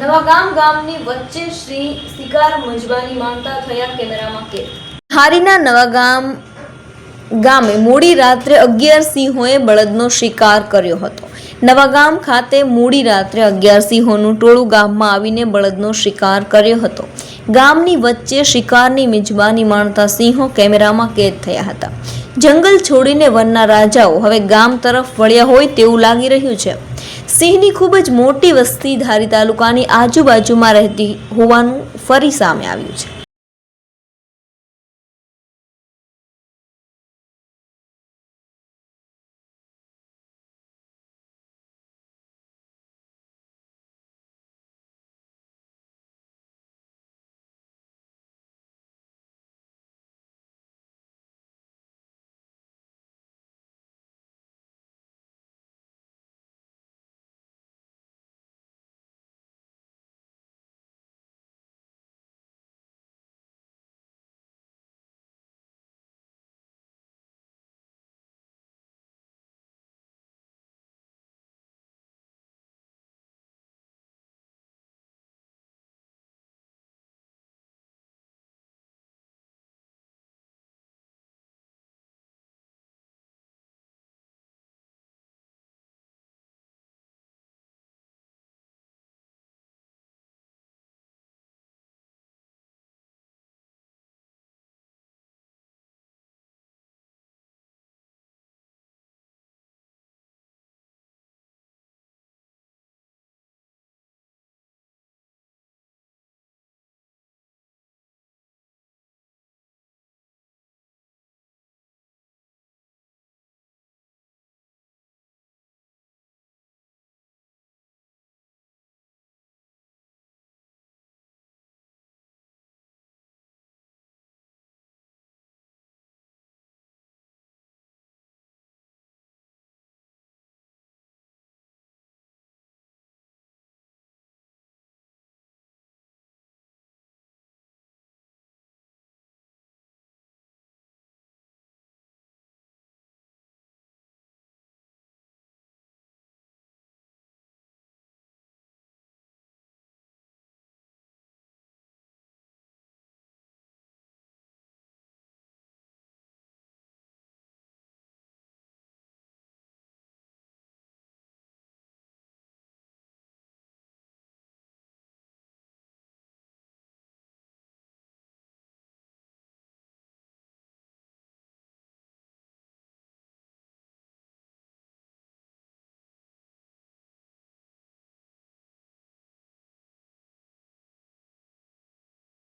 નવાગામ ગામની વચ્ચે શ્રી શિકાર મંજબાની માનતા થયા કેમેરામાં કેદ હારીના નવાગામ ગામે મોડી રાત્રે અગિયાર સિંહોએ બળદનો શિકાર કર્યો હતો. નવાગામ ખાતે મોડી રાત્રે અગિયાર સિંહોનું ટોળું ગામમાં આવીને બળદનો શિકાર કર્યો હતો. ગામની વચ્ચે શિકારની મિજબાની માણતા સિંહો કેમેરામાં કેદ થયા હતા. જંગલ છોડીને વનના રાજાઓ હવે ગામ તરફ વળ્યા હોય તેવું લાગી રહ્યું છે. સિંહની ખૂબ જ મોટી વસ્તી ધારી તાલુકાની આજુબાજુમાં રહેતી હોવાનું ફરી સામે આવ્યું છે.